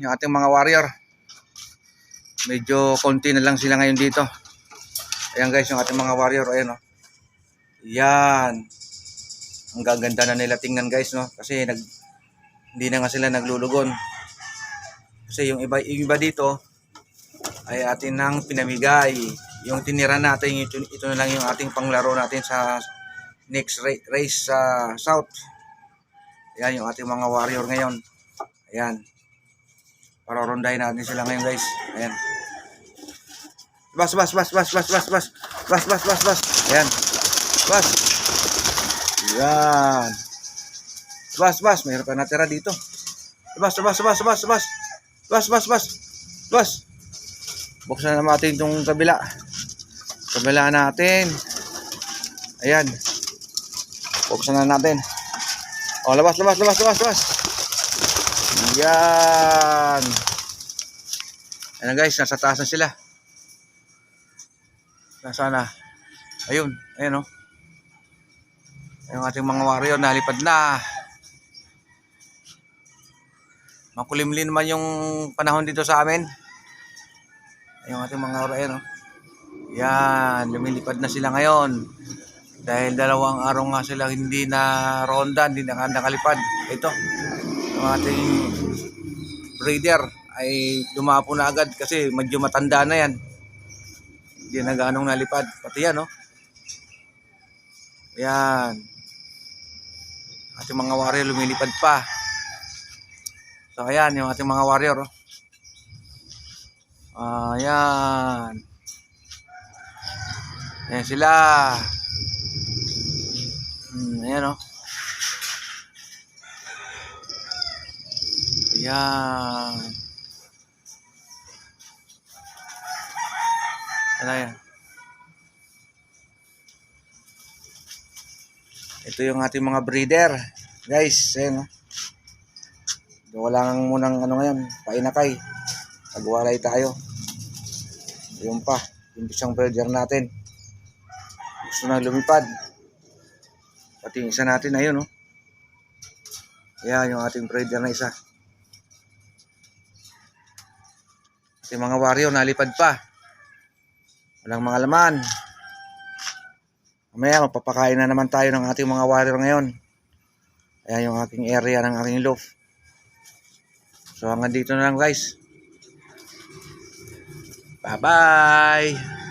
Yung ating mga warrior. Medyo konti na lang sila ngayon dito. Ayan guys, yung ating mga warrior. Ayan o. Yan. Ang gaganda na nila tingnan guys no. Kasi nag, hindi na nga sila naglulugon. Kasi yung iba, yung iba dito ay atin nang pinamigay. Yung tinira natin, ito, ito na lang yung ating panglaro natin sa next ra- race sa South. Ayan yung ating mga warrior ngayon. Ayan. Parorondahin natin sila ngayon guys. Ayan. Bas, bas, bas, bas, bas, bas, bas. Bas, bas, bas, bas. Ayan. Bas. Ayan. Bas, bas. Mayroon pa natira dito. Bas, bas, bas, bas, bas. Bas, bas, bas. Bas. Buksan na natin itong kabila. Kabila natin. Ayan. Buksan na natin. O, labas, labas, labas, labas, labas. Yan. Ayan guys, nasa taas na sila. Nasa na. Ayun, ayun o. Yung ating mga warrior nalipad na. Makulimlim naman yung panahon dito sa amin. Yung ating mga warrior, ayun o. Yan, lumilipad na sila ngayon. Dahil dalawang araw nga sila hindi na ronda, hindi na nakalipad. Ito, yung ating breeder ay dumapo na agad kasi medyo matanda na yan. Hindi na ganong nalipad. Pati yan, no? Yan. Ating mga warrior lumilipad pa. So, ayan, yung ating mga warrior, oh. Ayan. Ayan sila. Hmm, ayan, oh. Ayan. Ano yan? Ito yung ating mga breeder. Guys, ayan, oh. Wala nga munang ano ngayon, painakay. Nagwalay tayo. Yung pa, yung isang breeder natin. Gusto na lumipad. Pati yung isa natin, ayun, oh. Ayan, yung ating breeder na isa. Ating mga warrior, nalipad pa. Walang mga laman. Mamaya, magpapakain na naman tayo ng ating mga warrior ngayon. Ayan yung aking area ng aking loaf. So hanggang dito na lang guys. Bye-bye!